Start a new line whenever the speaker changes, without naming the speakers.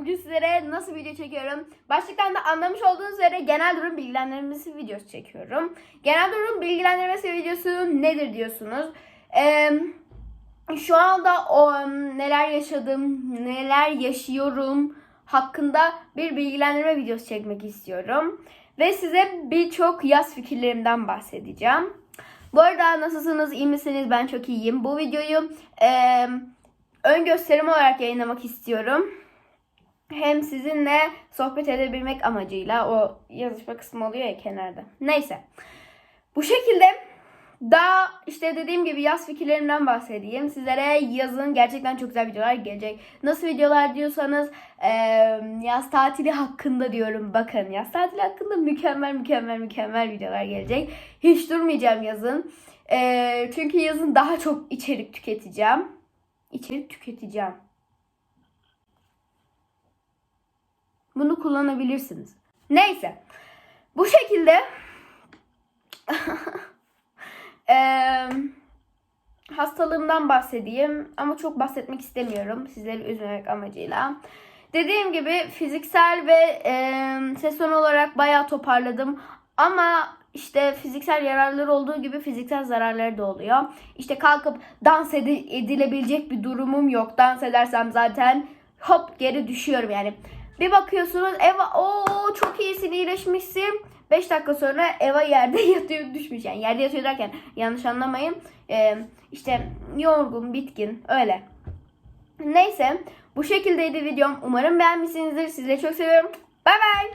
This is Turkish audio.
Bugün sizlere nasıl video çekiyorum? Başlıktan da anlamış olduğunuz üzere genel durum bilgilendirmesi videosu çekiyorum. Genel durum bilgilendirmesi videosu nedir diyorsunuz? Ee, şu anda o neler yaşadım, neler yaşıyorum hakkında bir bilgilendirme videosu çekmek istiyorum. Ve size birçok yaz fikirlerimden bahsedeceğim. Bu arada nasılsınız, iyi misiniz? Ben çok iyiyim. Bu videoyu e, ön gösterim olarak yayınlamak istiyorum. Hem sizinle sohbet edebilmek amacıyla o yazışma kısmı oluyor ya kenarda. Neyse. Bu şekilde daha işte dediğim gibi yaz fikirlerimden bahsedeyim. Sizlere yazın gerçekten çok güzel videolar gelecek. Nasıl videolar diyorsanız eee, yaz tatili hakkında diyorum. Bakın yaz tatili hakkında mükemmel mükemmel mükemmel videolar gelecek. Hiç durmayacağım yazın. Eee, çünkü yazın daha çok içerik tüketeceğim. İçerik tüketeceğim. Bunu kullanabilirsiniz. Neyse. Bu şekilde Eee, hastalığımdan bahsedeyim ama çok bahsetmek istemiyorum sizleri üzmemek amacıyla. Dediğim gibi fiziksel ve eee ses tonu olarak bayağı toparladım ama işte fiziksel yararları olduğu gibi fiziksel zararları da oluyor. İşte kalkıp dans edi- edilebilecek bir durumum yok. Dans edersem zaten hop geri düşüyorum yani. Bir bakıyorsunuz Eva o çok iyisin iyileşmişsin. 5 dakika sonra Eva yerde yatıyor düşmüş yani yerde yatıyor derken yanlış anlamayın. Ee, işte yorgun bitkin öyle. Neyse bu şekildeydi videom. Umarım beğenmişsinizdir. Sizleri çok seviyorum. Bay bay.